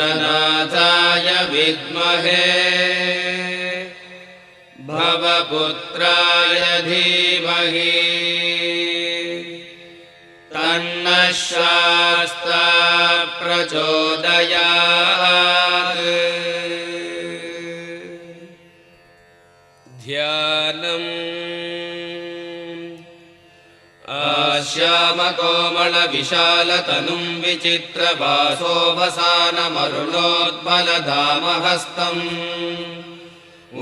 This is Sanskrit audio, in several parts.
भूतनाथाय विद्महे भवपुत्राय धीमहि तन्नः शास्ता प्रचोदयात् ध्यानम् आश्यामकोमलविशालतनुम् विचित्रभासोऽवसानमरुणोद्बलधामहस्तम्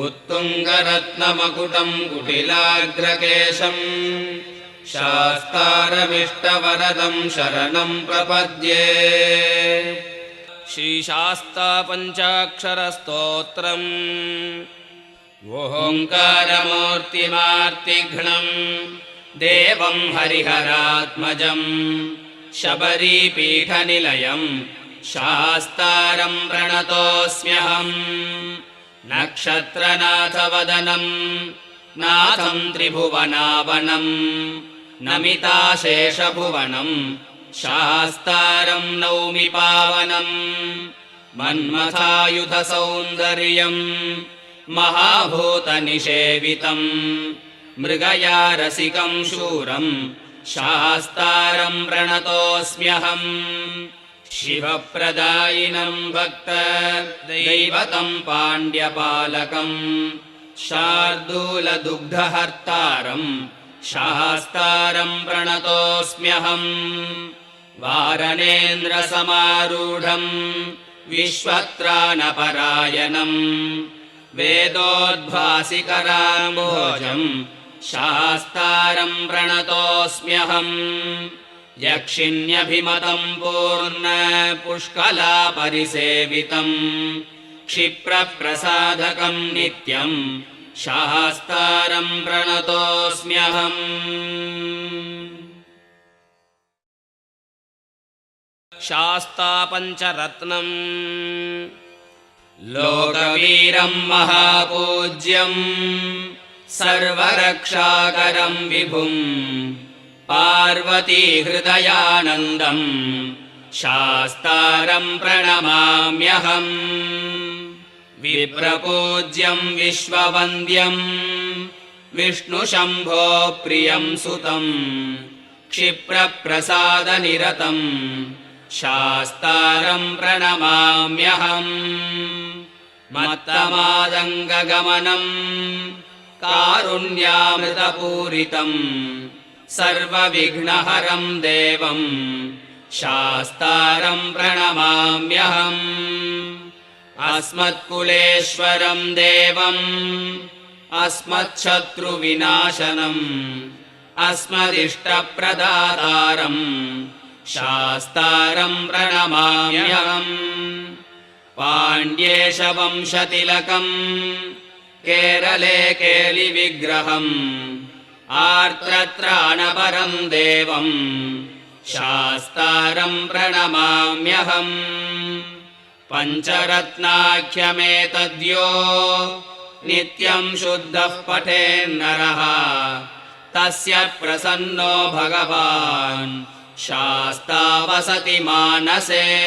उत्तुङ्गरत्नमकुटम् कुटिलाग्रकेशम्। शास्तारमिष्टवरदम् शरणम् प्रपद्ये। श्रीशास्ता पञ्चाक्षरस्तोत्रम् ओङ्कारमूर्तिमार्तिघ्नम् देवम् हरिहरात्मजम्। शबरीपीठनिलयम् शास्तारम् प्रणतोऽस्म्यहम्। नक्षत्रनाथवदनम् नाथम् त्रिभुवनावनम् नमिताशेषभुवनम् शास्तारम् नौमि पावनम् मन्मथायुधसौन्दर्यम् महाभूतनिषेवितम् मृगयारसिकम् शूरम् शास्तारम् प्रणतोऽस्म्यहम् शिवप्रदायिनम् भक्त दैवतम् पाण्ड्यपालकम् शार्दूलदुग्धहर्तारम् शास्तारम् प्रणतोऽस्म्यहम् वारणेन्द्रसमारूढम् विश्वत्राणपरायणम् वेदोद्भासिकराम्भोजम् शास्तारम् प्रणतोऽस्म्यहम्। यक्षिण्यभिमतम् पूर्ण पुष्कलापरिसेवितम्। क्षिप्रप्रसादकम् नित्यम् शास्तारम् प्रणतोऽस्म्यहम्। शास्ता पञ्चरत्नम् लोकवीरम् महापूज्यम् सर्वरक्षाकरम् विभुम् पार्वतीहृदयानन्दम् शास्तारम् प्रणमाम्यहम् विप्रपूज्यम् विश्ववन्द्यम् विष्णुशम्भो प्रियम् सुतम् क्षिप्रप्रसादनिरतम् शास्तारम् प्रणमाम्यहम् मत्तमादङ्गगमनम् कारुण्यामृतपूरितम् सर्वविघ्नहरम् देवम् शास्तारम् प्रणमाम्यहम् अस्मत्कुलेश्वरम् देवम् अस्मच्छत्रुविनाशनम् अस्मदिष्टप्रदातारम् शास्तारम् प्रणमाम्यहम् पाण्ड्येशवंशतिलकम् केरले केलिविग्रहम्। आर्त्रत्राणपरम् देवम्। शास्तारम् प्रणमाम्यहम्। पञ्चरत्नाख्यमेतद्यो। नित्यम् शुद्धः पठेन्नरः तस्य प्रसन्नो भगवान्। शास्ता वसति मानसे